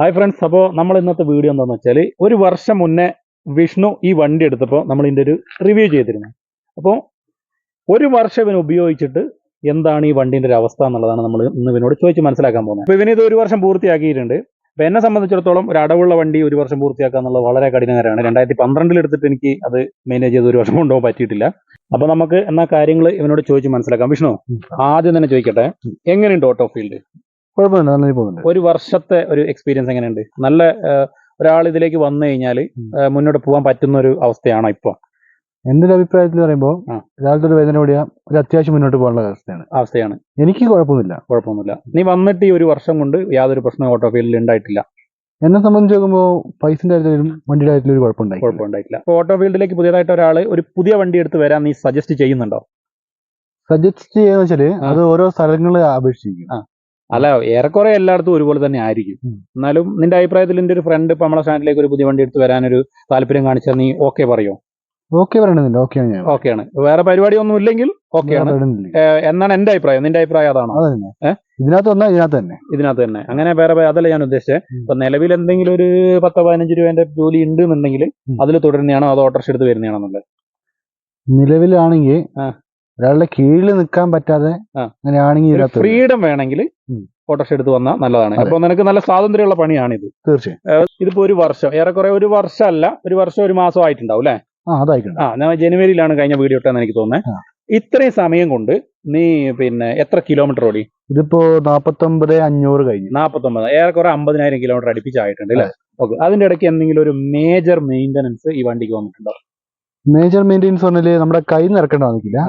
Hi friends അപ്പോൾ നമ്മൾ ഇന്നത്തെ വീഡിയോ എന്താണെന്ന് വെച്ചാൽ ഒരു വർഷം മുന്നേ വിഷ്ണു ഈ വണ്ടി എടുത്തപ്പോൾ നമ്മൾ ഇതിന്റെ ഒരു റിവ്യൂ ചെയ്തിരുന്നു. അപ്പോൾ ഒരു വർഷം ഇവന് ഉപയോഗിച്ചിട്ട് എന്താണ് ഈ വണ്ടിന്റെ ഒരു അവസ്ഥ എന്നുള്ളതാണ് നമ്മൾ ഇന്ന് ഇവനോട് ചോദിച്ച് മനസ്സിലാക്കാൻ പോകുന്നത്. അപ്പോൾ ഇവനിത് ഒരു വർഷം പൂർത്തിയാക്കിയിട്ടുണ്ട്. അപ്പോൾ എന്നെ സംബന്ധിച്ചിടത്തോളം ഒരു അടവുള്ള വണ്ടി ഒരു വർഷം പൂർത്തിയാക്കുക എന്നുള്ളത് വളരെ കഠിനകരമാണ്. രണ്ടായിരത്തി പന്ത്രണ്ടിൽ എടുത്തിട്ട് എനിക്ക് അത് മാനേജ് ചെയ്ത് ഒരു വർഷം കൊണ്ടുപോകാൻ പറ്റിയിട്ടില്ല. അപ്പോൾ നമുക്ക് എന്നാ കാര്യങ്ങൾ ഇവനോട് ചോദിച്ച് മനസ്സിലാക്കാം. വിഷ്ണു ആദ്യം തന്നെ ചോദിക്കട്ടെ. എങ്ങനെയുണ്ട് ഓട്ടോ ഫീൽഡ് കുഴപ്പമില്ല നന്നായി പോകുന്നുണ്ട്. ഒരു വർഷത്തെ ഒരു എക്സ്പീരിയൻസ് എങ്ങനെയുണ്ട്? നല്ല ഒരാൾ ഇതിലേക്ക് വന്നു കഴിഞ്ഞാൽ മുന്നോട്ട് പോകാൻ പറ്റുന്ന ഒരു അവസ്ഥയാണോ ഇപ്പൊ? എന്റെ ഒരു അഭിപ്രായത്തിൽ പറയുമ്പോൾ ഒരാളുടെ ഒരു വേദന കൂടിയ ഒരു അത്യാവശ്യം മുന്നോട്ട് പോകാനുള്ള അവസ്ഥയാണ്. അവസ്ഥയാണ്. എനിക്ക് കുഴപ്പമൊന്നുമില്ല. കുഴപ്പമൊന്നുമില്ല. നീ വന്നിട്ട് ഈ ഒരു വർഷം കൊണ്ട് യാതൊരു പ്രശ്നവും ഓട്ടോ ഫീൽഡിൽ ഉണ്ടായിട്ടില്ല. എന്നെ സംബന്ധിച്ച് നോക്കുമ്പോൾ പൈസന്റെ കാര്യത്തിലും വണ്ടിയുടെ കാര്യത്തിലും ഒരു കുഴപ്പമുണ്ടായി കുഴപ്പമുണ്ടായിട്ടില്ല. അപ്പോൾ ഓട്ടോ ഫീൽഡിലേക്ക് പുതിയതായിട്ട് ഒരാൾ ഒരു പുതിയ വണ്ടി എടുത്ത് വരാൻ നീ സജസ്റ്റ് ചെയ്യുന്നുണ്ടോ? സജസ്റ്റ് ചെയ്യാന്ന് വെച്ചാൽ ആ. അത് ഓരോ സ്ഥലങ്ങളെ അപേക്ഷിച്ചിരിക്കും. അല്ല ഏറെക്കുറെ എല്ലായിടത്തും ഒരുപോലെ തന്നെ ആയിരിക്കും. എന്നാലും നിന്റെ അഭിപ്രായത്തിൽ നിന്റെ ഒരു ഫ്രണ്ട് ഇപ്പൊ നമ്മളെ സ്റ്റാൻഡിലേക്ക് ഒരു പുതിയ വണ്ടി എടുത്ത് വരാനൊരു താല്പര്യം കാണിച്ചാൽ നീ ഓക്കെ പറയോ? ഓക്കെ പറയണമെന്നില്ല ഓക്കെയാണ് ഞാൻ. ആണ്. വേറെ പരിപാടി ഒന്നും ഇല്ലെങ്കിൽ ഓക്കെയാണ് ആണ്. എന്നാണ് എന്റെ അഭിപ്രായം? നിന്റെ അഭിപ്രായം അതാണോ? ഇതിനകത്ത് വന്നാൽ ഇതിനകത്ത് തന്നെ. ഇതിനകത്ത് തന്നെ. അങ്ങനെ വേറെ അതല്ല ഞാൻ ഉദ്ദേശിച്ചത്. ഇപ്പൊ നിലവിൽ എന്തെങ്കിലും ഒരു പത്തോ പതിനഞ്ച് രൂപേന്റെ ജോലി ഉണ്ട് എന്നുണ്ടെങ്കിൽ. അതിൽ തുടരുന്നതാണോ അതോ ഓട്ടോറിക്ഷ എടുത്ത് വരുന്നതാണെന്നുള്ളത് നിലവിലാണെങ്കിൽ. ഒരാളുടെ കീഴിൽ നിൽക്കാൻ പറ്റാതെ. അങ്ങനെയാണെങ്കിൽ ഫ്രീഡം വേണമെങ്കിൽ. ഓട്ടോറിക്ഷ എടുത്ത് വന്നാൽ നല്ലതാണ്. അപ്പൊ നിനക്ക് നല്ല സ്വാതന്ത്ര്യമുള്ള പണിയാണിത്. തീർച്ചയായും. ഇതിപ്പോ ഒരു വർഷം ഏറെക്കുറെ ഒരു വർഷമല്ല ഒരു വർഷം ഒരു മാസം ആയിട്ടുണ്ടാവും അല്ലേ? ആ ഞാൻ ജനുവരിയിലാണ് കഴിഞ്ഞ വീഡിയോ ഇട്ടെന്ന് എനിക്ക് തോന്നുന്നത്. ഇത്രയും സമയം കൊണ്ട് നീ പിന്നെ എത്ര കിലോമീറ്റർ ഓടി? ഇതിപ്പോ നാപ്പത്തൊമ്പത് അഞ്ഞൂറ് കഴിഞ്ഞു. നാപ്പത്തൊമ്പത് ഏറെക്കുറെ അമ്പതിനായിരം കിലോമീറ്റർ അടുപ്പിച്ചായിട്ടുണ്ട് അല്ലേ? ഓക്കെ അതിന്റെ ഇടയ്ക്ക് എന്തെങ്കിലും ഒരു മേജർ മെയിന്റനൻസ് ഈ വണ്ടിക്ക് വന്നിട്ടുണ്ടോ? മേജർ മെയിന്റനൻസ് പറഞ്ഞാൽ നമ്മുടെ കൈ നിറക്കേണ്ട വന്നിട്ടില്ല.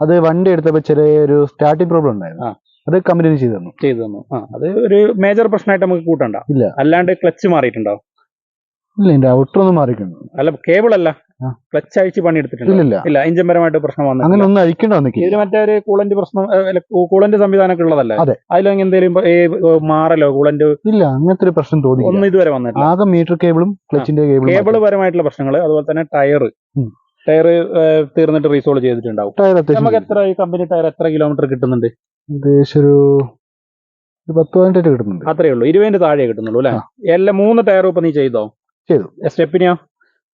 അത് വണ്ടി എടുത്തപ്പോ ചെറിയൊരു സ്റ്റാർട്ടിംഗ് പ്രോബ്ലം ഉണ്ടായിരുന്നു. അത് കമ്പനി ചെയ്തു തന്നു. ചെയ്തു തന്നു. ആ അത് ഒരു മേജർ പ്രശ്നമായിട്ട് നമുക്ക് കൂട്ടണ്ട. ഇല്ല. അല്ലാണ്ട് ക്ലച്ച് മാറിയിട്ടുണ്ടോ? ഇല്ല എന്റെ ഔട്ടർ ഒന്നും മാറിയിട്ടുണ്ട്. അല്ല കേബിൾ അല്ല. ക്ലച്ച് അഴിച്ച് പണിയെടുത്തിട്ടുണ്ടോ ഇല്ലില്ല. ഇല്ല എഞ്ചിൻ പരമായിട്ട് പ്രശ്നം വന്നു അങ്ങനെ ഒന്നും അഴിക്കേണ്ട ഇതിൽ മറ്റേ ഒരു കൂളന്റ് പ്രശ്നം കൂളന്റ് സംവിധാനമൊക്കെ ഉള്ളതല്ലേ? അതെ. അതിലെങ്കിൽ എന്തെങ്കിലും മാറലോ കൂളന്റ് ഇല്ല അങ്ങനത്തെ ഒരു പ്രശ്നം തോന്നി ഒന്നും ഇതുവരെ വന്നിട്ടില്ല. ആകെ മീറ്റർ കേബിളും ക്ലച്ചിന്റെ കേബിൾ കേബിളും പരമായിട്ടുള്ള പ്രശ്നങ്ങൾ അതുപോലെ തന്നെ ടയർ ടയർ തീർന്നിട്ട് റീസോൾവ് ചെയ്തിട്ടുണ്ടാവും. നമുക്ക് എത്ര ഈ കമ്പനി ടയർ എത്ര കിലോമീറ്റർ കിട്ടുന്നുണ്ട്? ഏകദേശം ഒരു ഒരു പത്ത് പതിനെട്ട് കിട്ടുന്നുണ്ട്. അത്രേ ഉള്ളൂ. ഇരുപതിന്റെ താഴെ കിട്ടുന്നുള്ളൂ അല്ലെ. എല്ലാ മൂന്ന് ടയറും ഇപ്പൊ നീ ചെയ്തോ? ചെയ്തു. സ്റ്റെപ്പിനെയോ?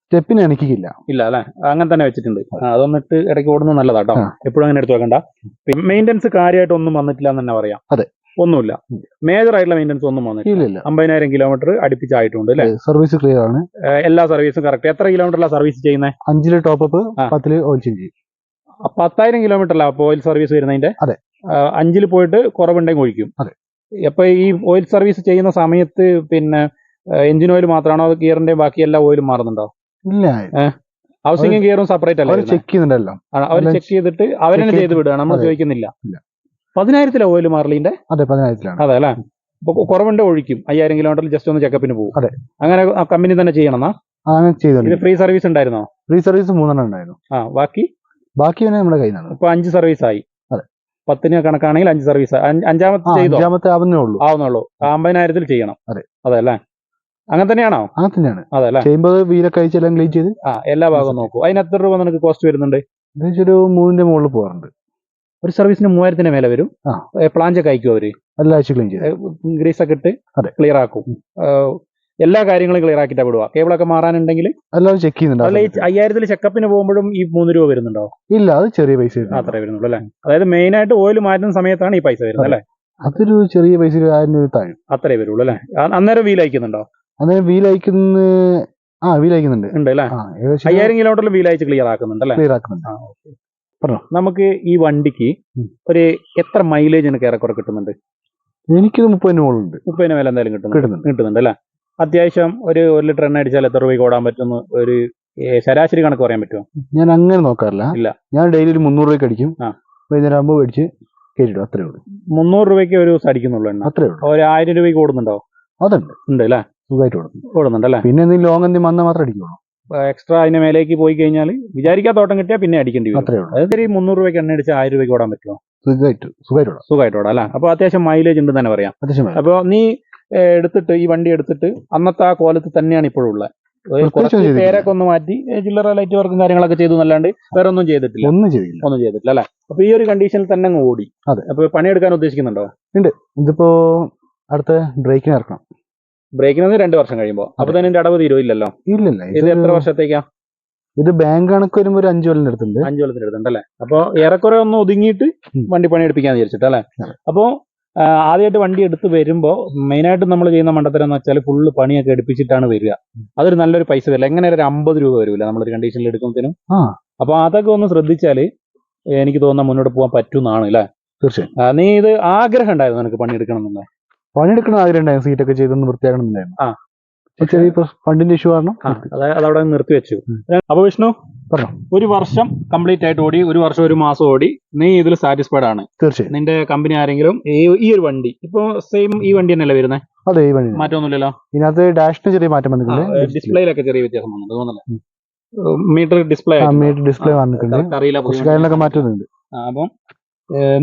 സ്റ്റെപ്പിന് എനിക്കില്ല ഇല്ല അല്ലെ? അങ്ങനെ തന്നെ വെച്ചിട്ടുണ്ട്. അതൊന്നിട്ട് ഇടയ്ക്ക് ഓടുന്നത് നല്ലതാ കേട്ടോ എപ്പോഴും അങ്ങനെ എടുത്തു വെക്കണ്ട. മെയിന്റെനൻസ് കാര്യമായിട്ട് ഒന്നും വന്നിട്ടില്ല എന്ന് തന്നെ പറയാം. അതെ. ഒന്നുമില്ല. മേജർ ആയിട്ടുള്ള മെയിന്റെനൻസ് ഒന്നും വന്നിട്ടില്ല. അമ്പതിനായിരം കിലോമീറ്റർ അടുപ്പിച്ചായിട്ടുണ്ട് അല്ലേ? സർവീസ് ക്ലിയർ ആണ്. എല്ലാ സർവീസും കറക്റ്റ് എത്ര കിലോമീറ്ററിലാണ് സർവീസ് ചെയ്യുന്നത് അഞ്ചിൽ ടോപ്പ് അപ്പ് പത്തിൽ ഓയിൽ ചേഞ്ച് പത്തായിരം കിലോമീറ്ററിലാണ് അല്ല ഓയിൽ സർവീസ് വരുന്നതിന്റെ? അതെ. ആ, അഞ്ചിൽ പോയിട്ട് കുറവുണ്ടെങ്കിൽ ഒഴിക്കും. അതെ. അപ്പൊ ഈ ഓയിൽ സർവീസ് ചെയ്യുന്ന സമയത്ത് പിന്നെ എഞ്ചിൻ ഓയിൽ മാത്രമാണോ അത് ഗിയറിന്റെ ബാക്കി എല്ലാ ഓയിലും മാറുന്നുണ്ടോ? ഇല്ല. ഹൗസിംഗും ഗിയറും സെപ്പറേറ്റ് അല്ല ചെക്ക് ചെയ്യുന്നുണ്ടല്ലോ. അവർ ചെക്ക് ചെയ്തിട്ട് അവരെന്നെ ചെയ്ത് വിടുക നമ്മൾ ചോദിക്കുന്നില്ല. പതിനായിരത്തിലെ ഓയിൽ മാറലിന്റെ അതെ പതിനായിരത്തിലാണ്. അതെ അല്ലേ? അപ്പൊ കുറവുണ്ട് ഒഴിക്കും. അയ്യായിരം കിലോമീറ്റർ ജസ്റ്റ് ഒന്ന് ചെക്കപ്പിന് പോകും അതെ. അങ്ങനെ കമ്പനി തന്നെ ചെയ്യണമെന്നാ? ആ, ഇത് ഫ്രീ സർവീസ് ഉണ്ടായിരുന്നോ? ഫ്രീ സർവീസ് മൂന്നെണ്ണം ഉണ്ടായിരുന്നു. ആ ബാക്കി? ബാക്കി നമ്മുടെ കയ്യിൽ നിന്നാണ് ഇപ്പൊ അഞ്ച് സർവീസ് ആയി. പത്തിന് കണക്കാണെങ്കിൽ അഞ്ച് സർവീസ് അഞ്ചാമത്തെ ചെയ്തോ? അഞ്ചാമത്തെ ആവുന്നേ ഉള്ളൂ. ആവുന്നുള്ളൂ അമ്പതിനായിരത്തിൽ ചെയ്യണം. അതെ. അതെ അല്ലേ അങ്ങനെ തന്നെയാണോ? അങ്ങനെ തന്നെയാണ്. അതെ അല്ലേ ചെയ്യുമ്പോൾ വീലൊക്കെ അയച്ച് എല്ലാം ക്ലീൻ ചെയ്ത്? ആ എല്ലാ ഭാഗവും നോക്കൂ. അതിന് എത്ര രൂപ നിനക്ക് കോസ്റ്റ് വരുന്നുണ്ട്? ഒരു മൂന്നിന്റെ മുകളിൽ പോകാറുണ്ട്. ഒരു സർവീസിന് മൂവായിരത്തിന്റെ മേലെ വരും. പ്ലാൻ പ്ലാഞ്ചൊക്കെ അയക്കും അവർ? എല്ലാ ആഴ്ച ക്ലീൻ ചെയ്ത്. ഗ്രീസ് ഒക്കെ ഇട്ട്. ക്ലിയർ ആക്കും. എല്ലാ കാര്യങ്ങളും ക്ലിയർ ആക്കിയിട്ടാ വിടുക. കേബിളൊക്കെ മാറാനുണ്ടെങ്കിൽ എല്ലാവരും ചെക്ക് അല്ല ഈ. അയ്യായിരത്തിൽ ചെക്കപ്പിന് പോകുമ്പോഴും ഈ മൂന്ന് രൂപ വരുന്നുണ്ടോ? ഇല്ല അത് ചെറിയ പൈസ അത്രേ വരുന്നുള്ളൂ അല്ലേ? അതായത് മെയിൻ ആയിട്ട് ഓയിൽ മാറ്റുന്ന സമയത്താണ് ഈ പൈസ വരുന്നത് അല്ലേ? അതൊരു ചെറിയ പൈസ ഒരു ആയിരം രൂപ താഴെ. അത്രേ വരുള്ളൂ അല്ലേ? ആ- അന്നേരം വീൽ അയക്കുന്നുണ്ടോ? അന്നേരം വീൽ അയക്കുന്ന ആ വീൽ അയക്കുന്നുണ്ട്. ഉണ്ട് അല്ലേ? ആ ഏകദേശം അയ്യായിരം കിലോമീറ്ററിൽ വീൽ അയച്ച് ക്ലിയർ ആക്കുന്നുണ്ട് അല്ലേ? ക്ലിയർ ആക്കുന്നുണ്ട്. ആ, okay. നമുക്ക് ഈ വണ്ടിക്ക് ഉം. ഒരു എത്ര മൈലേജ് എനിക്ക് ഏറെക്കുറെ കിട്ടുന്നുണ്ട്? എനിക്കിത് മുപ്പതിന് മുകളിലുണ്ട്. മുപ്പതിന് മേലെ എന്തായാലും കിട്ടുന്നുണ്ട്. കിട്ടുന്നുണ്ട്. കിട്ടുന്നുണ്ട് അല്ലേ? അത്യാവശ്യം ഒരു ഒരു ലിറ്റർ എണ്ണ അടിച്ചാൽ എത്ര രൂപയ്ക്ക് ഓടാൻ പറ്റുന്ന ഒരു ഏ, ശരാശരി കണക്ക് പറയാൻ പറ്റുമോ? ഞാൻ അങ്ങനെ നോക്കാറില്ല. ഇല്ല. ഞാൻ ഡെയിലി ഒരു മുന്നൂറ് രൂപയ്ക്ക് അടിക്കും. ആ. വൈകുന്നേരം ആകുമ്പോൾ മേടിച്ച് കയറ്റിടും. അത്രേ ഉള്ളൂ. മുന്നൂറ് രൂപയ്ക്ക് ഒരു ദിവസം അടിക്കുന്നുള്ളൂ എണ്ണ? അത്രേ ഉള്ളൂ. ഒരു ആയിരം രൂപയ്ക്ക് ഓടുന്നുണ്ടോ? അതുണ്ട്. ഉണ്ട് അല്ലേ സുഖമായിട്ട് കൊടുക്കും ഓടുന്നുണ്ട് അല്ലേ പിന്നെ എന്തെങ്കിലും ലോങ് എന്തെങ്കിലും വന്നാൽ മാത്രം അടിക്കുള്ളൂ. എക്സ്ട്രാ അതിന്റെ മേലേക്ക് പോയി കഴിഞ്ഞാൽ വിചാരിക്കാത്ത ഓട്ടം കിട്ടിയാൽ പിന്നെ അടിക്കേണ്ടി വരും. അത്രേ ഉള്ളൂ. അതായത് മുന്നൂറ് രൂപയ്ക്ക് എണ്ണ അടിച്ച് ആയിരം രൂപയ്ക്ക് ഓടാൻ പറ്റുമോ? സുഖമായിട്ട് സുഖമായിട്ട് ഓടാം. സുഖമായിട്ട് ഓടാം അല്ലേ? അപ്പോൾ അത്യാവശ്യം മൈലേജ് ഉണ്ട് തന്നെ പറയാം. അത്യാവശ്യം വേണം. അപ്പോൾ നീ എടുത്തിട്ട് ഈ വണ്ടി എടുത്തിട്ട് അന്നത്തെ ആ കോലത്ത് തന്നെയാണ് ഇപ്പോഴുള്ളത് കുറച്ച് പേരൊക്കെ ഒന്ന് മാറ്റി ചില്ലറ ലൈറ്റ് വർക്കും കാര്യങ്ങളൊക്കെ ചെയ്തു എന്നല്ലാണ്ട് വേറെ ഒന്നും ചെയ്തിട്ടില്ല. ഒന്നും ചെയ്തില്ല. ഒന്നും ചെയ്തിട്ടില്ല അല്ലെ? അപ്പൊ ഈ ഒരു കണ്ടീഷനിൽ തന്നെ അങ്ങ് ഓടി. അതെ. അപ്പൊ പണിയെടുക്കാൻ ഉദ്ദേശിക്കുന്നുണ്ടോ? ഉണ്ട്. ഇതിപ്പോ അടുത്ത ബ്രേക്കിന് ഇറക്കണം. ബ്രേക്കിന് രണ്ട് വർഷം കഴിയുമ്പോൾ അപ്പൊ തന്നെ എന്റെ അടവ് തീരുമില്ലല്ലോ ഇല്ലല്ല ഇത് എത്ര വർഷത്തേക്കാ? ഇത് ബാങ്ക് കണക്ക് വരുമ്പോൾ ഒരു അഞ്ചു കൊല്ലത്തിന്റെ അടുത്തുണ്ട് അഞ്ചു കൊല്ലത്തിന് അല്ലെ? അപ്പൊ ഏറെക്കുറെ ഒന്ന് ഒതുങ്ങിയിട്ട് വണ്ടി പണി എടുപ്പിക്കാൻ വിചാരിച്ചിട്ട് അല്ലെ. അപ്പോ ആദ്യമായിട്ട് വണ്ടി എടുത്ത് വരുമ്പോൾ മെയിനായിട്ട് നമ്മൾ ചെയ്യുന്ന മണ്ടത്തരം എന്ന് വെച്ചാൽ ഫുള്ള് പണിയൊക്കെ എടുപ്പിച്ചിട്ടാണ് വരിക. അതൊരു നല്ലൊരു പൈസ വരില്ല. എങ്ങനെ ഒരു അമ്പത് രൂപ വരില്ല നമ്മളൊരു കണ്ടീഷനിൽ എടുക്കുമ്പോഴത്തേനും ആ. അപ്പൊ അതൊക്കെ ഒന്ന് ശ്രദ്ധിച്ചാൽ എനിക്ക് തോന്നുന്ന മുന്നോട്ട് പോകാൻ പറ്റുന്നതാണ് അല്ലേ? തീർച്ചയായും. നീ ഇത് ആഗ്രഹം ഉണ്ടായിരുന്നു നിനക്ക് പണിയെടുക്കണം എന്നുള്ള? പണിയെടുക്കണ ആഗ്രഹം ഉണ്ടായിരുന്നു. സീറ്റൊക്കെ ചെയ്തൊന്ന് വൃത്തിയാക്കണം എന്നുണ്ടായിരുന്നു ആ. ചെറിയ ഫണ്ടിന്റെ ഇഷ്യൂ കാരണം അതവിടെ നിർത്തി വെച്ചു അപ്പൊ വിഷ്ണു പറഞ്ഞോ. ഒരു വർഷം കംപ്ലീറ്റ് ആയിട്ട് ഓടി ഒരു വർഷം ഒരു മാസം ഓടി നീ ഇതിൽ സാറ്റിസ്ഫൈഡ് ആണ്. തീർച്ചയായും. നിന്റെ കമ്പനി ആരെങ്കിലും ഈ ഒരു വണ്ടി ഇപ്പൊ സെയിം ഈ വണ്ടി തന്നെയല്ലേ വരുന്നത് അതെ ഈ വണ്ടി മാറ്റമൊന്നുമില്ലല്ലോ? ഇതിനകത്ത് ഡാഷിന് ചെറിയ മാറ്റം വന്നിട്ടുണ്ട്. ഡിസ്പ്ലേയിലൊക്കെ ചെറിയ വ്യത്യാസം വന്നിട്ടുണ്ട് തോന്നുന്നില്ല? മീറ്റർ ഡിസ്പ്ലേ മീറ്റർ ഡിസ്പ്ലേ വന്നിട്ടുണ്ട്. അറിയില്ല കാര്യങ്ങളൊക്കെ മാറ്റുന്നുണ്ട്. അപ്പം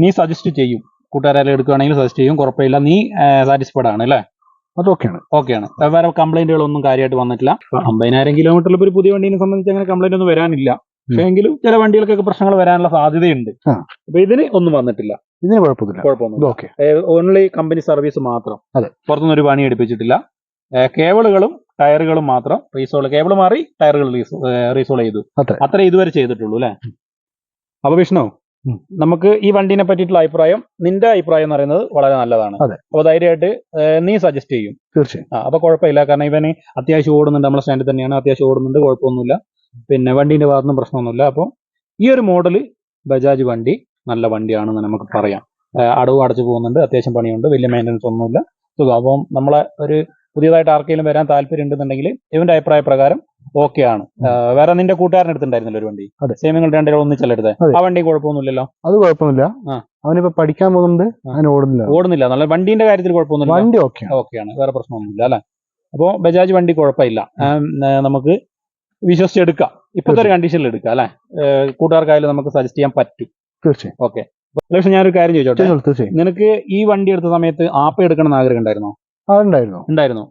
നീ സജസ്റ്റ് ചെയ്യും. കൂട്ടുകാരെല്ലാം എടുക്കുകയാണെങ്കിൽ സജസ്റ്റ് ചെയ്യും. കുഴപ്പമില്ല. നീ സാറ്റിസ്ഫൈഡ് ആണ് അല്ലേ? അതൊക്കെയാണ്. ഓക്കെയാണ്. വേറെ കംപ്ലൈന്റുകളൊന്നും കാര്യമായിട്ട് വന്നിട്ടില്ല. അമ്പതിനായിരം കിലോമീറ്ററിൽ ഒരു പുതിയ വണ്ടീനെ സംബന്ധിച്ച് അങ്ങനെ കംപ്ലൈന്റ് ഒന്നും വരാനില്ല. പക്ഷേ എങ്കിലും ചില വണ്ടികൾക്കൊക്കെ പ്രശ്നങ്ങൾ വരാനുള്ള സാധ്യതയുണ്ട്. അപ്പൊ ഇതിന് ഒന്നും വന്നിട്ടില്ല. ഇതിന് കുഴപ്പമില്ല ഓൺലി കമ്പനി സർവീസ് മാത്രം. അതെ. പുറത്തുനിന്ന് ഒരു പണി എടുപ്പിച്ചിട്ടില്ല. കേബിളുകളും ടയറുകളും മാത്രം റീസോൾ കേബിൾ മാറി ടയറുകൾ റീസോൾ ചെയ്തു. അത്രേ. ഇതുവരെ ചെയ്തിട്ടുള്ളൂ അല്ലേ? അപ്പൊ വിഷ്ണു. നമുക്ക് ഈ വണ്ടിനെ പറ്റിയിട്ടുള്ള അഭിപ്രായം നിന്റെ അഭിപ്രായം എന്ന് പറയുന്നത് വളരെ നല്ലതാണ്. അപ്പൊ ധൈര്യമായിട്ട് നീ സജസ്റ്റ് ചെയ്യും. തീർച്ചയായും. അപ്പൊ കുഴപ്പമില്ല. കാരണം ഇവന് അത്യാവശ്യം ഓടുന്നുണ്ട്. നമ്മളെ സ്റ്റാൻഡിൽ തന്നെയാണ്. അത്യാവശ്യം ഓടുന്നുണ്ട്. കുഴപ്പമൊന്നുമില്ല. പിന്നെ വണ്ടിന്റെ ഭാഗത്തുനിന്നും പ്രശ്നമൊന്നുമില്ല. അപ്പോൾ ഈ ഒരു മോഡൽ ബജാജ് വണ്ടി നല്ല വണ്ടിയാണെന്ന് നമുക്ക് പറയാം. അടവ് അടച്ചു പോകുന്നുണ്ട്. അത്യാവശ്യം പണിയുണ്ട്. വലിയ മെയിന്റനൻസ് ഒന്നുമില്ല. സുഖം. അപ്പം നമ്മളെ ഒരു പുതിയതായിട്ട് ആർക്കെങ്കിലും വരാൻ താല്പര്യം ഉണ്ടെന്നുണ്ടെങ്കിൽ ഇവന്റെ അഭിപ്രായ പ്രകാരം ഓക്കെ ആണ്. വേറെ നിന്റെ കൂട്ടുകാരൻ എടുത്തിട്ടുണ്ടായിരുന്നല്ലോ ഒരു വണ്ടി. അതെ. സെയിം നിങ്ങൾ എടുത്തത് ആ വണ്ടി കുഴപ്പമൊന്നുമില്ലല്ലോ? അത് കുഴപ്പമില്ല ആ. അവനിപ്പോ പഠിക്കാൻ പോകുന്നുണ്ട്. ആ. അവൻ ഓടുന്നില്ല. ഓടുന്നില്ല. നല്ല വണ്ടിന്റെ കാര്യത്തിൽ കുഴപ്പമൊന്നുമില്ല വണ്ടി ഓക്കെ ഓക്കെയാണ് വേറെ പ്രശ്നമൊന്നുമില്ല അല്ലെ? അപ്പോൾ ബജാജ് വണ്ടി കുഴപ്പമില്ല. നമുക്ക് വിശ്വസിച്ച് എടുക്കാം ഇപ്പോഴത്തെ ഒരു കണ്ടീഷനിൽ എടുക്കാം അല്ലെ? കൂട്ടുകാർക്കായാലും നമുക്ക് സജസ്റ്റ് ചെയ്യാൻ പറ്റും. തീർച്ചയായും. ഓക്കെ പക്ഷെ ഞാനൊരു കാര്യം ചോദിച്ചോട്ടെ? നിനക്ക് ഈ വണ്ടി എടുത്ത സമയത്ത് ആപ്പ് എടുക്കണം എന്ന് ആഗ്രഹം ഉണ്ടായിരുന്നോ? അതുണ്ടായിരുന്നു. ഉണ്ടായിരുന്നു.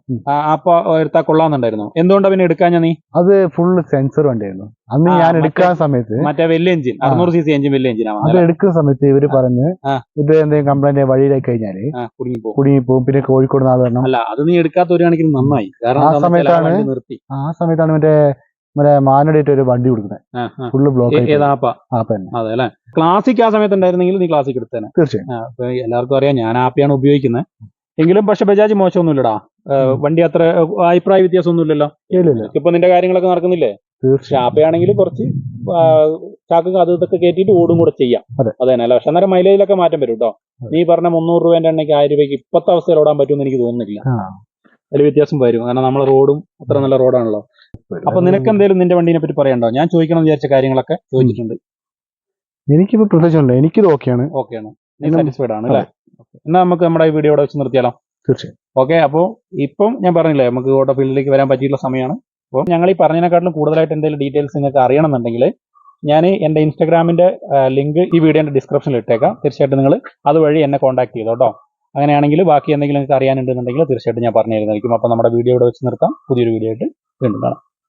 അപ്പൊ എടുത്താ കൊള്ളാന്നുണ്ടായിരുന്നു എന്തുകൊണ്ടാ പിന്നെ എടുക്കാൻ നീ? അത് ഫുള്ള് സെൻസർ വണ്ടിയായിരുന്നു. അന്ന് ഞാൻ എടുക്കാൻ സമയത്ത് മറ്റേ വലിയ എഞ്ചിൻ. അറുന്നൂറ് സി സി എഞ്ചിൻ വലിയ അത് എടുക്കുന്ന സമയത്ത് ഇവർ പറഞ്ഞ് ഇത് എന്തെങ്കിലും കംപ്ലൈന്റ് വഴിയിലായി കഴിഞ്ഞാൽ കുടുങ്ങി പോകും കുടുങ്ങി പോകും പിന്നെ കോഴിക്കോട് നാളെ വരണം. അല്ല അത് നീ എടുക്കാത്ത ഒരു കണക്കിന് നന്നായി. കാരണം ആ സമയത്താണ് നിർത്തി. ആ സമയത്താണ് മറ്റേ മറ്റേ മാനഡേറ്റ് ഒരു വണ്ടി കൊടുക്കുന്നത്. ഫുള്ള് ബ്ലോക്ക് അതെ അല്ലെ? ക്ലാസിക് ആ സമയത്ത് ഉണ്ടായിരുന്നെങ്കിൽ നീ ക്ലാസിക് എടുത്തേനെ. തീർച്ചയായും. എല്ലാവർക്കും അറിയാം ഞാൻ ആപ്പിയാണ് ഉപയോഗിക്കുന്നത്. എങ്കിലും പക്ഷെ ബജാജ് മോശമൊന്നുമില്ലടാ. വണ്ടി അത്ര അഭിപ്രായ വ്യത്യാസമൊന്നുമില്ലല്ലോ. ഇല്ല ഇല്ല ഇപ്പൊ നിന്റെ കാര്യങ്ങളൊക്കെ നടക്കുന്നില്ലേ? പക്ഷെ ആപ്പയാണെങ്കിൽ കുറച്ച് ചാക്ക അത് ഇതൊക്കെ കയറ്റിയിട്ട് ഓടും കൂടെ ചെയ്യാം. അതെ. തന്നെ അല്ല? പക്ഷെ അന്നേരം മൈലേജിലൊക്കെ മാറ്റം വരും കേട്ടോ നീ പറഞ്ഞ മുന്നൂറ് രൂപേന്റെ എണ്ണയ്ക്ക് ആയിരം രൂപയ്ക്ക് ഇപ്പത്തെ അവസ്ഥയിൽ ഓടാൻ പറ്റുമെന്ന് എനിക്ക് തോന്നുന്നില്ല. അതിൽ വ്യത്യാസം വരും. കാരണം നമ്മളെ റോഡും അത്ര നല്ല റോഡാണല്ലോ. അപ്പൊ നിനക്ക് എന്തെങ്കിലും നിന്റെ വണ്ടിനെ പറ്റി പറയണ്ടോ ഞാൻ ചോദിക്കണം വിചാരിച്ച കാര്യങ്ങളൊക്കെ ചോദിച്ചിട്ടുണ്ട്. എനിക്കിപ്പോ പ്രത്യേകിച്ചുണ്ട് എനിക്കിത് ഓക്കെയാണ്. ഓക്കെയാണ്. സാറ്റിസ്ഫൈഡ് ആണ് അല്ലേ? എന്നാ നമുക്ക് നമ്മുടെ ഈ വീഡിയോ ഇവിടെ വെച്ച് നിർത്തിയാലോ? തീർച്ചയായും. ഓക്കെ അപ്പോൾ ഇപ്പം ഞാൻ പറഞ്ഞില്ലേ നമുക്ക് ഓട്ടോ ഫീൽഡിലേക്ക് വരാൻ പറ്റിയിട്ടുള്ള സമയമാണ്. അപ്പോൾ ഞങ്ങൾ ഈ പറഞ്ഞതിനെക്കാട്ടിലും കൂടുതലായിട്ട് എന്തെങ്കിലും ഡീറ്റെയിൽസ് നിങ്ങൾക്ക് അറിയണമെന്നുണ്ടെങ്കിൽ ഞാൻ എന്റെ ഇൻസ്റ്റാഗ്രാമിന്റെ ലിങ്ക് ഈ വീഡിയോന്റെ ഡിസ്ക്രിപ്ഷനിൽ ഇട്ടേക്കാം. തീർച്ചയായിട്ടും നിങ്ങൾ അതുവഴി എന്നെ കോൺടാക്ട് ചെയ്തോ കേട്ടോ അങ്ങനെയാണെങ്കിൽ ബാക്കി എന്തെങ്കിലും നിങ്ങൾക്ക് അറിയാനുണ്ടെന്നുണ്ടെങ്കിൽ തീർച്ചയായിട്ടും ഞാൻ പറഞ്ഞു തരുന്നതായിരിക്കും അപ്പോൾ നമ്മുടെ വീഡിയോ ഇവിടെ വെച്ച് നിർത്താം. പുതിയൊരു വീഡിയോ ആയിട്ട് വീണ്ടും കാണാം.